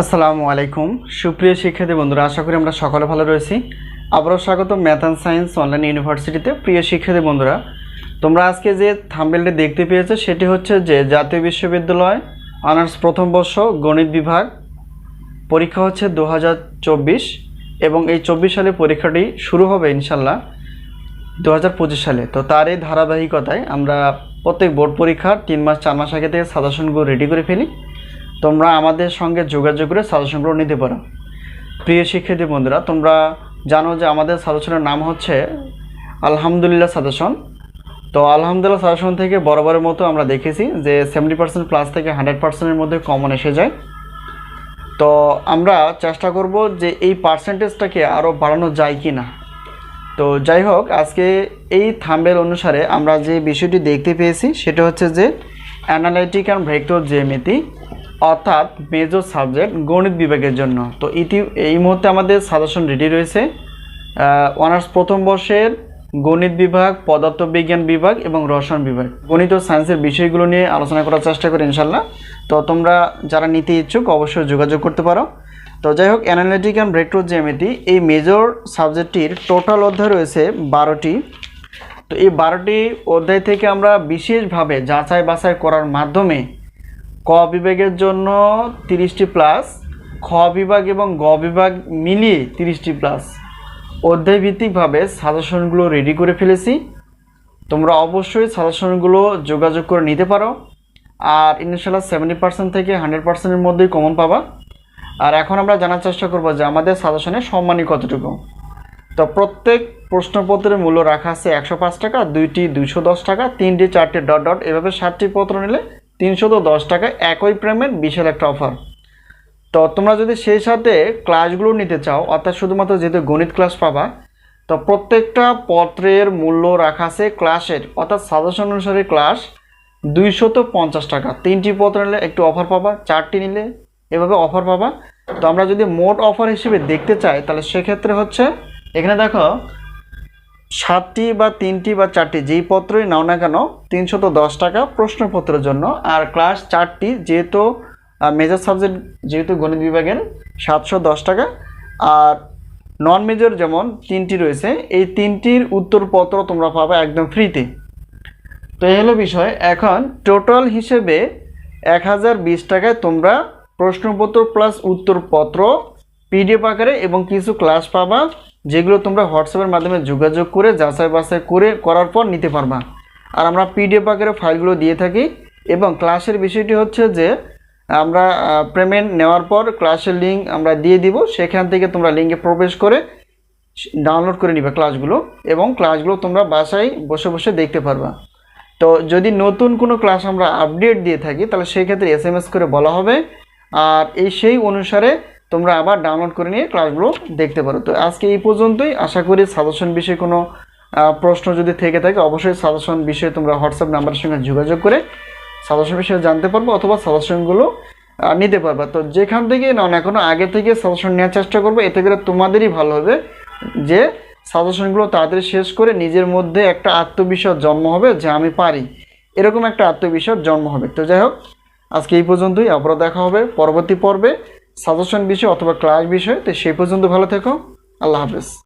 আসসালামু আলাইকুম। সুপ্রিয় শিক্ষার্থী বন্ধুরা, আশা করি আমরা সকলে ভালো রয়েছি। আবারও স্বাগত ম্যাথ অ্যান্ড সায়েন্স অনলাইন ইউনিভার্সিটিতে। প্রিয় শিক্ষার্থী বন্ধুরা, তোমরা আজকে যে থাম্বেলটি দেখতে পেয়েছ, সেটি হচ্ছে যে জাতীয় বিশ্ববিদ্যালয় অনার্স প্রথম বর্ষ গণিত বিভাগ পরীক্ষা হচ্ছে দু হাজার চব্বিশ এবং এই চব্বিশ সালে পরীক্ষাটি শুরু হবে ইনশাল্লাহ দু হাজার পঁচিশ সালে। তো তার এই ধারাবাহিকতায় আমরা প্রত্যেক বোর্ড পরীক্ষার তিন মাস, চার মাস আগে থেকে সাজেশনগুলো রেডি করে ফেলি। তোমরা আমাদের সঙ্গে যোগাযোগ করে সাজেশনগুলো নিতে পারো। প্রিয় শিক্ষার্থী বন্ধুরা, তোমরা জানো যে আমাদের সাজেশনের নাম হচ্ছে আলহামদুলিল্লাহ সাজেশন। তো আলহামদুলিল্লাহ সাজেশন থেকে বরাবরের মতো আমরা দেখেছি যে সেভেন্টি পার্সেন্ট প্লাস থেকে হান্ড্রেড পার্সেন্টের মধ্যে কমন এসে যায়। তো আমরা চেষ্টা করব যে এই পার্সেন্টেজটাকে আরও বাড়ানো যায় কি না তো যাই হোক, আজকে এই থাম্বেল অনুসারে আমরা যে বিষয়টি দেখতে পেয়েছি, সেটা হচ্ছে যে অ্যানালাইটিক অ্যান্ড ভেক্টর জ্যামিতি অর্থাৎ মেজর সাবজেক্ট গণিত বিভাগের জন্য। তো ইতি এই মুহূর্তে আমাদের সাজেশন রেডি রয়েছে। অনার্স প্রথম বর্ষের গণিত বিভাগ, পদার্থবিজ্ঞান বিভাগ এবং রসায়ন বিভাগ। গণিত ও সায়েন্সের বিষয়গুলো নিয়ে আলোচনা করার চেষ্টা করি ইনশাল্লাহ তো তোমরা যারা নিতে ইচ্ছুক অবশ্যই যোগাযোগ করতে পারো। তো যাই হোক অ্যানালিটিক অ্যান্ড ভেক্টর জ্যামিতি এই মেজর সাবজেক্টটির টোটাল অধ্যায় রয়েছে বারোটি। তো এই বারোটি অধ্যায় থেকে আমরা বিশেষভাবে যাচাই বাছাই করার মাধ্যমে ক বিভাগের জন্য তিরিশটি প্লাস খ বিভাগ এবং গ বিভাগ মিলিয়ে তিরিশটি প্লাস অধ্যায় ভিত্তিকভাবে সাজেশনগুলো রেডি করে ফেলেছি। তোমরা অবশ্যই সাজেশনগুলো যোগাযোগ করে নিতে পারো। আর ইনশাল্লাহ সেভেন্টি পার্সেন্ট থেকে হান্ড্রেড পার্সেন্টের মধ্যেই কমন পাবা। আর এখন আমরা জানার চেষ্টা করব যে আমাদের সাজেশনে সম্মানী কতটুকু। তো প্রত্যেক প্রশ্নপত্রের মূল্য রাখা আছে একশো পাঁচ টাকা, দুইটি দুইশো দশ টাকা, তিনটি চারটি ডট ডট এভাবে ষাটটি পত্র নিলে তিনশো তো দশ টাকা একই প্রেমের বিশাল একটা অফার তো তোমরা যদি সেই সাথে ক্লাসগুলো নিতে চাও, অর্থাৎ শুধুমাত্র যেহেতু গণিত ক্লাস পাবা, তো প্রত্যেকটা পত্রের মূল্য রাখা আছে ক্লাসের অর্থাৎ সাজেশন অনুসারে ক্লাস দুইশত পঞ্চাশ টাকা। তিনটি পত্র নিলে একটু অফার পাবা, চারটি নিলে এভাবে অফার পাবা। তো আমরা যদি মোট অফার হিসেবে দেখতে চাই, তাহলে সেক্ষেত্রে হচ্ছে, এখানে দেখো সাতটি বা তিনটি বা চারটি যেই পত্রই নাও না কেন, তিনশত দশ টাকা প্রশ্নপত্রের জন্য। আর ক্লাস চারটি যেহেতু মেজর সাবজেক্ট যেহেতু গণিত বিভাগের, সাতশো দশ টাকা। আর নন মেজর যেমন তিনটি রয়েছে, এই তিনটির উত্তরপত্র তোমরা পাবে একদম ফ্রিতে তো এই হলো বিষয়। এখন টোটাল হিসেবে এক হাজার বিশ টাকায় তোমরা প্রশ্নপত্র প্লাস উত্তরপত্র পিডিএফ আকারে এবং কিছু ক্লাস পাবা, যেগুলো তোমরা হোয়াটসঅ্যাপের মাধ্যমে যোগাযোগ করে, যাচাই বাছাই করে করার পর নিতে পারবা। আর আমরা পিডিএফ আকারে ফাইলগুলো দিয়ে থাকি এবং ক্লাসের বিষয়টি হচ্ছে যে, আমরা পেমেন্ট নেওয়ার পর ক্লাসের লিঙ্ক আমরা দিয়ে দিব, সেখান থেকে তোমরা লিঙ্কে প্রবেশ করে ডাউনলোড করে নিবে ক্লাসগুলো এবং ক্লাসগুলো তোমরা বাসায় বসে বসে দেখতে পারবা। তো যদি নতুন কোনো ক্লাস আমরা আপডেট দিয়ে থাকি, তাহলে সেই ক্ষেত্রে এস করে বলা হবে। আর এই সেই অনুসারে তোমরা আবার ডাউনলোড করে নিয়ে ক্লাসগুলো দেখতে পারো। তো আজকে এই পর্যন্তই। আশা করি সাজেশন বিষয়ে কোনো প্রশ্ন যদি থেকে থাকে, অবশ্যই সাজেশন বিষয়ে তোমরা হোয়াটসঅ্যাপ নাম্বারের সঙ্গে যোগাযোগ করে সাজেশন বিষয়ে জানতে পারব অথবা সাজেশনগুলো নিতে পারবা। তো যেখান থেকে নাও না এখনও আগে থেকে সাজেশন নেওয়ার চেষ্টা করব, এতে করে তোমাদেরই ভালো হবে যে সাজেশনগুলো তাড়াতাড়ি শেষ করে নিজের মধ্যে একটা আত্মবিশ্বাস জন্ম হবে যে আমি পারি। এরকম একটা আত্মবিশ্বাস জন্ম হবে। তো যাই হোক, আজকে এই পর্যন্তই। আবারও দেখা হবে পরবর্তী পর্বে। সাজেশন বিষয় অথবা ক্লাস বিষয় তো সেই পর্যন্ত ভালো থেকো। আল্লাহ হাফেজ।